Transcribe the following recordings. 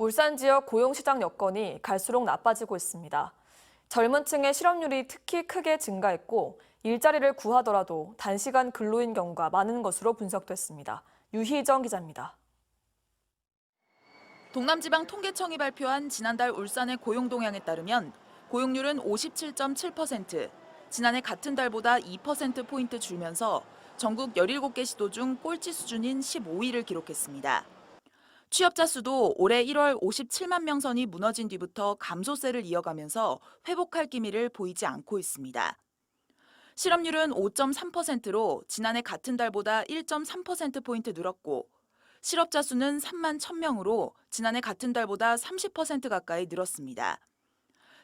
울산 지역 고용시장 여건이 갈수록 나빠지고 있습니다. 젊은 층의 실업률이 특히 크게 증가했고 일자리를 구하더라도 단시간 근로인 경우가 많은 것으로 분석됐습니다. 유희정 기자입니다. 동남지방 통계청이 발표한 지난달 울산의 고용 동향에 따르면 고용률은 57.7%, 지난해 같은 달보다 2%포인트 줄면서 전국 17개 시도 중 꼴찌 수준인 15위를 기록했습니다. 취업자 수도 올해 1월 57만 명 선이 무너진 뒤부터 감소세를 이어가면서 회복할 기미를 보이지 않고 있습니다. 실업률은 5.3%로 지난해 같은 달보다 1.3%포인트 늘었고 실업자 수는 3만 1000명으로 지난해 같은 달보다 30% 가까이 늘었습니다.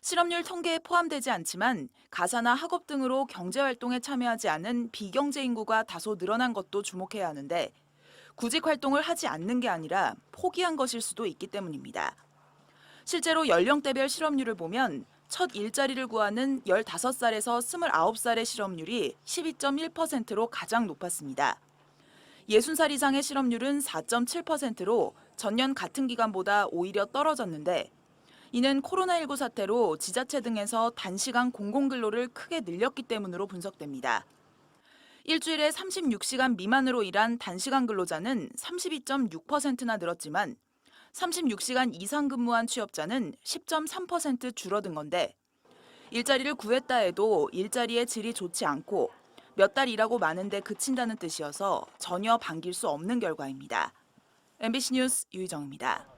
실업률 통계에 포함되지 않지만 가사나 학업 등으로 경제활동에 참여하지 않은 비경제 인구가 다소 늘어난 것도 주목해야 하는데 구직 활동을 하지 않는 게 아니라 포기한 것일 수도 있기 때문입니다. 실제로 연령대별 실업률을 보면 첫 일자리를 구하는 15살에서 29살의 실업률이 12.1%로 가장 높았습니다. 60살 이상의 실업률은 4.7%로 전년 같은 기간보다 오히려 떨어졌는데 이는 코로나19 사태로 지자체 등에서 단시간 공공근로를 크게 늘렸기 때문으로 분석됩니다. 일주일에 36시간 미만으로 일한 단시간 근로자는 32.6%나 늘었지만 36시간 이상 근무한 취업자는 10.3% 줄어든 건데 일자리를 구했다 해도 일자리의 질이 좋지 않고 몇 달 일하고 마는데 그친다는 뜻이어서 전혀 반길 수 없는 결과입니다. MBC 뉴스 유희정입니다.